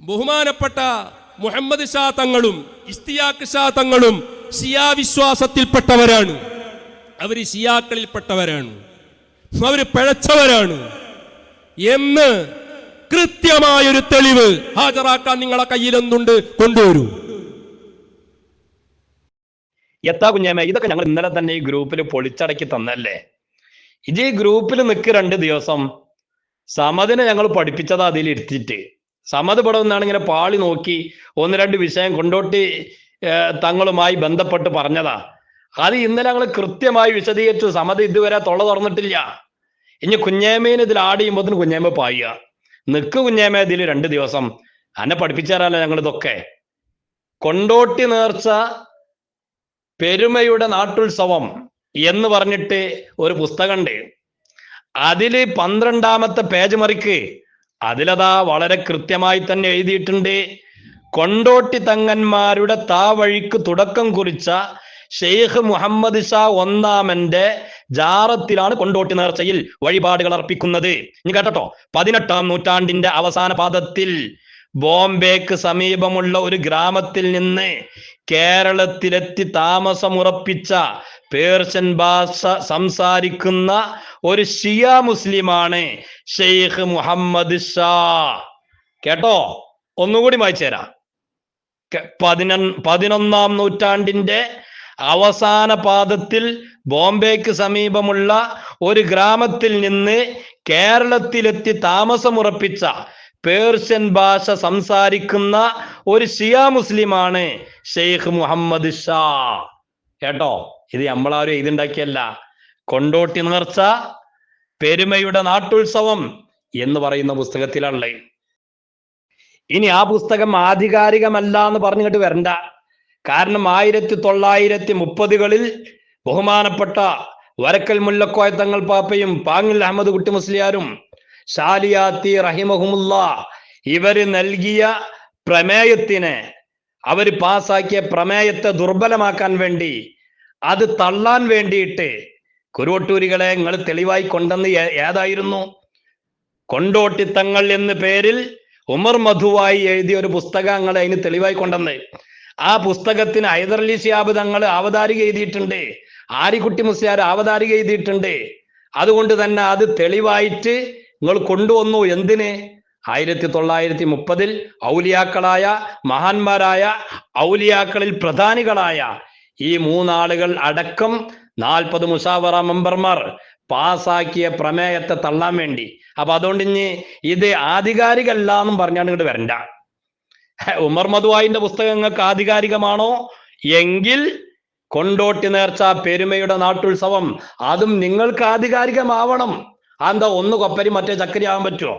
ബഹുമാനപ്പെട്ട മുഹമ്മദ് ഷാ തങ്ങളും ഇസ്തിയാഖ് ഷാ തങ്ങളും ഷിയാ വിശ്വാസത്തിൽപ്പെട്ടവരാണ്. അവർ ഷിയാക്കളിൽപ്പെട്ടവരാണ്. അവർ പിഴച്ചവരാണ്. എന്ന് കൃത്യമായൊരു തെളിവ് ഹാജരാക്കാൻ നിങ്ങളെ കയ്യിലെന്തുണ്ട്? കൊണ്ടുവരൂ. എത്താ കുഞ്ഞാമ ഇതൊക്കെ ഞങ്ങൾ ഇന്നലെ തന്നെ ഈ ഗ്രൂപ്പിൽ പൊളിച്ചടക്കി തന്നല്ലേ? ഇത് ഈ ഗ്രൂപ്പിൽ നിൽക്ക് രണ്ട് ദിവസം. സമതിനെ ഞങ്ങൾ പഠിപ്പിച്ചതാ അതിൽ ഇരുത്തിയിട്ട് സമത് പടം എന്നാണ് ഇങ്ങനെ പാളി നോക്കി ഒന്ന് രണ്ട് വിഷയം കൊണ്ടോട്ടി തങ്ങളുമായി ബന്ധപ്പെട്ട് പറഞ്ഞതാ. അത് ഇന്നലെ ഞങ്ങൾ കൃത്യമായി വിശദീകരിച്ചു. സമത് ഇതുവരെ തൊള്ള തുറന്നിട്ടില്ല. ഇനി കുഞ്ഞേമേന് ഇതിൽ ആഡ് ചെയ്യുമ്പോത്തിന് കുഞ്ഞേമ പായുക. നിക്ക് കുഞ്ഞേമ ഇതിൽ രണ്ട് ദിവസം. അന്നെ പഠിപ്പിച്ചാലോ ഞങ്ങൾ ഇതൊക്കെ. കൊണ്ടോട്ടി നേർച്ച പെരുമയുടെ നാട്ടുത്സവം എന്ന് പറഞ്ഞിട്ട് ഒരു പുസ്തകമുണ്ട് അതിൽ പന്ത്രണ്ടാമത്തെ പേജ് മറിക്ക് അതിലതാ വളരെ കൃത്യമായി തന്നെ എഴുതിയിട്ടുണ്ട്. കൊണ്ടോട്ടി തങ്ങന്മാരുടെ താവഴിക്ക് തുടക്കം കുറിച്ച ഷെയ്ഖ് മുഹമ്മദ് ഷാ ഒന്നാമന്റെ ജാറത്തിലാണ് കൊണ്ടോട്ടി നേർച്ചയിൽ വഴിപാടുകൾ അർപ്പിക്കുന്നത്. ഇനി കേട്ടോ പതിനെട്ടാം നൂറ്റാണ്ടിന്റെ അവസാന പാദത്തിൽ ബോംബെക്ക് സമീപമുള്ള ഒരു ഗ്രാമത്തിൽ നിന്ന് കേരളത്തിലെത്തി താമസമുറപ്പിച്ച പേർഷ്യൻ ഭാഷ സംസാരിക്കുന്ന ഒരു ഷിയ മുസ്ലിമാണ് ഷെയ്ഖ് മുഹമ്മദ് ഷാ. കേട്ടോ? ഒന്നുകൂടി വായിച്ചുതരാം പതിന പതിനൊന്ന് നൂറ്റാണ്ടിന്റെ അവസാന പാദത്തിൽ ബോംബെക്ക് സമീപമുള്ള ഒരു ഗ്രാമത്തിൽ നിന്ന് കേരളത്തിലെത്തി താമസമുറപ്പിച്ച പേർഷ്യൻ ഭാഷ സംസാരിക്കുന്ന ഒരു ഷിയ മുസ്ലിമാണ് ഷെയ്ഖ് മുഹമ്മദ് ഷാ. കേട്ടോ? ഇത് നമ്മളാരും എഴുതിണ്ടാക്കിയല്ല. കൊണ്ടോട്ടി നേർച്ച പെരുമയുടെ നാട്ടുത്സവം എന്ന് പറയുന്ന പുസ്തകത്തിലുള്ള ഇനി ആ പുസ്തകം ആധികാരികമല്ല എന്ന് പറഞ്ഞിട്ട് വരണ്ട. കാരണം ആയിരത്തി തൊള്ളായിരത്തി മുപ്പതുകളിൽ ബഹുമാനപ്പെട്ട വരക്കൽ മുല്ലക്കോയ തങ്ങൾ പാപ്പയും പാങ്ങിൽ അഹമ്മദ് കുട്ടി മുസ്ലിയാരും ഷാലിയാത്തി റഹിമഹുമുല്ല. ഇവർ നൽകിയ പ്രമേയത്തിന് അവർ പാസാക്കിയ പ്രമേയത്തെ ദുർബലമാക്കാൻ വേണ്ടി അത് തള്ളാൻ വേണ്ടിയിട്ട് കുരുവട്ടൂരികളെ നിങ്ങൾ തെളിവായി കൊണ്ടെന്ന് ഏതായിരുന്നു? കൊണ്ടോട്ടിത്തങ്ങൾ എന്ന പേരിൽ ഉമർ മധുവായി എഴുതിയ ഒരു പുസ്തകങ്ങൾ അതിന് തെളിവായി കൊണ്ടെന്ന്. ആ പുസ്തകത്തിന് ഹൈദർലി ഷിയാബ് തങ്ങൾ അവതാരിക എഴുതിയിട്ടുണ്ട്. ആരിക്കുട്ടി മുസ്ലിയാർ അവതാരിക എഴുതിയിട്ടുണ്ട്. അതുകൊണ്ട് തന്നെ അത് തെളിവായിട്ട് നിങ്ങൾ കൊണ്ടുവന്നു എന്തിന്? ആയിരത്തി തൊള്ളായിരത്തി മുപ്പതിൽ ഔലിയാക്കളായ മഹാന്മാരായ ഔലിയാക്കളിൽ പ്രധാനികളായ ഈ മൂന്നാളുകൾ അടക്കം നാൽപ്പത് മുസാവറ മെമ്പർമാർ പാസാക്കിയ പ്രമേയത്തെ തള്ളാൻ വേണ്ടി. അപ്പൊ അതുകൊണ്ട് ഇനി ഇത് ആധികാരികല്ല എന്നും പറഞ്ഞാണ് ഇങ്ങോട്ട് വരണ്ട. ഉമർ മധുവായിന്റെ പുസ്തകങ്ങൾക്ക് ആധികാരികമാണോ? എങ്കിൽ കൊണ്ടോട്ടി നേർച്ച പെരുമയുടെ നാട്ടുത്സവം അതും നിങ്ങൾക്ക് ആധികാരികമാവണം. അതെന്താ ഒന്ന് കൊപ്പരി മറ്റേ ചക്കരി ആവാൻ പറ്റുമോ